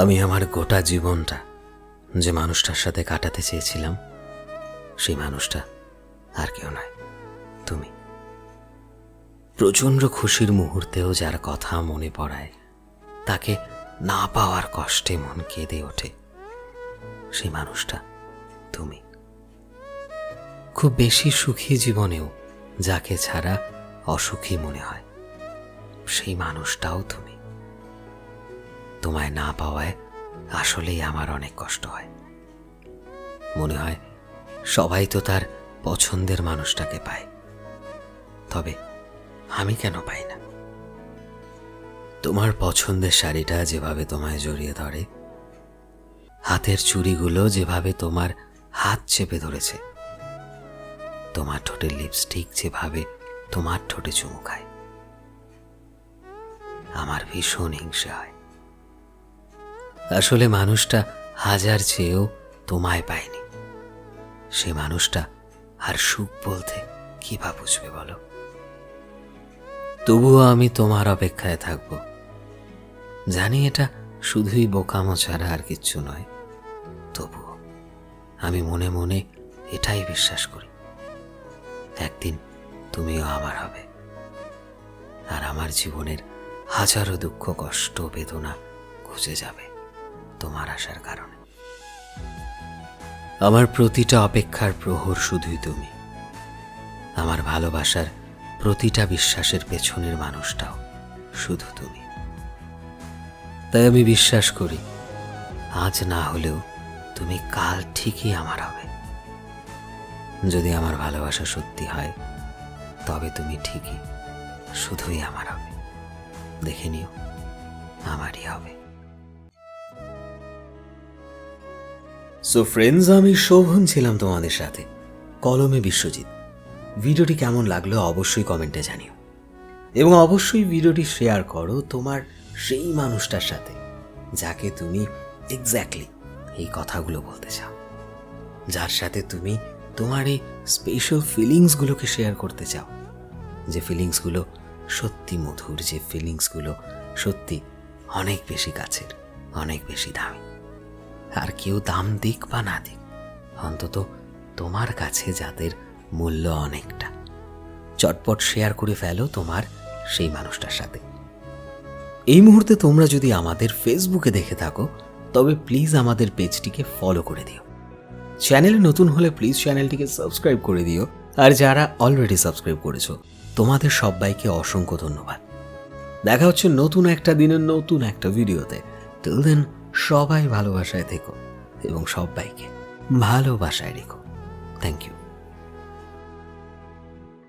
আমি আমার গোটা জীবনটা যে মানুষটার সাথে কাটাতে চেয়েছিলাম, সেই মানুষটা আর কেউ নয়, তুমি। প্রচণ্ড খুশির মুহূর্তেও যার কথা মনে পড়ায়, তাকে না পাওয়ার কষ্টে মন কেঁদে ওঠে, সেই মানুষটা তুমি। খুব বেশি সুখী জীবনেও যাকে ছাড়া অসুখী মনে হয়, সেই মানুষটাও তুমি। তোমায় না পাওয়ায় আসলেই আমার অনেক কষ্ট হয়। মনে হয় সবাই তো তার পছন্দের মানুষটাকে পায়। তবে আমি কেন পাই না? তোমার পছন্দের শাড়িটা যেভাবে তোমায় জড়িয়ে ধরে, হাতের চুড়িগুলো যেভাবে তোমার হাত চেপে ধরেছে, তোমার ঠোঁটের লিপস্টিক যেভাবে তোমার ঠোঁটে চুমু খায়, আমার ভীষণ হিংসা হয়। আসলে মানুষটা হাজার চেয়েও তোমায় পায়নি। সে মানুষটা আর সুখ বলতে কি বা বুঝবে বলো? তবুও আমি তোমার অপেক্ষায় থাকব। জানি এটা শুধুই বোকামো ছাড়া আর কিচ্ছু নয়। তবুও আমি মনে মনে এটাই বিশ্বাস করি। একদিন তুমিও আমার হবে। আর আমার জীবনের হাজারো দুঃখ, কষ্ট, বেদনা ঘুচে যাবে। তোমার আসার কারণে। আমার প্রতিটা অপেক্ষার প্রহর শুধুই তুমি। আমার ভালোবাসার প্রতিটা বিশ্বাসের পেছনের মানুষটাও শুধু তুমি। তাই আমি বিশ্বাস করি, আজ না হলেও তুমি কাল ঠিকই আমার হবে। যদি আমার ভালোবাসা সত্যি হয়, তবে তুমি ঠিকই শুধুই আমার হবে। দেখে নিও, আমারই হবে। সো ফ্রেন্ডস আমি শোভন ছিলাম তোমাদের সাথে। কলমে বিশ্বজিৎ। ভিডিওটি কেমন লাগল অবশ্যই কমেন্টে জানিও। এবং অবশ্যই ভিডিওটি শেয়ার করো তোমার সেই মানুষটার সাথে, যাকে তুমি এক্স্যাক্টলি এই কথাগুলো বলতে চাও। যার সাথে তুমি তোমার এই স্পেশাল ফিলিংসগুলোকে শেয়ার করতে চাও। যে ফিলিংসগুলো সত্যি মধুর, যে ফিলিংসগুলো সত্যি অনেক বেশি কাছের, অনেক বেশি দামি। আর কেউ দাম দিক বা না দিক, অন্তত তোমার কাছে যাদের মূল্য অনেকটা। চটপট শেয়ার করে ফেলো তোমার সেই মানুষটার সাথে। এই মুহূর্তে তোমরা যদি আমাদের ফেসবুকে দেখে থাকো, তবে প্লিজ আমাদের পেজটিকে ফলো করে দিও। চ্যানেলে নতুন হলে প্লিজ চ্যানেলটিকে সাবস্ক্রাইব করে দিও। আর যারা অলরেডি সাবস্ক্রাইব করেছ, তোমাদের সবাইকে অসংখ্য ধন্যবাদ। দেখা হচ্ছে নতুন একটা দিনের নতুন একটা ভিডিওতে টিল দেন সবাই ভালোবাসায় থেকো এবং সবাইকে ভালোবাসায় রেখো। Thank you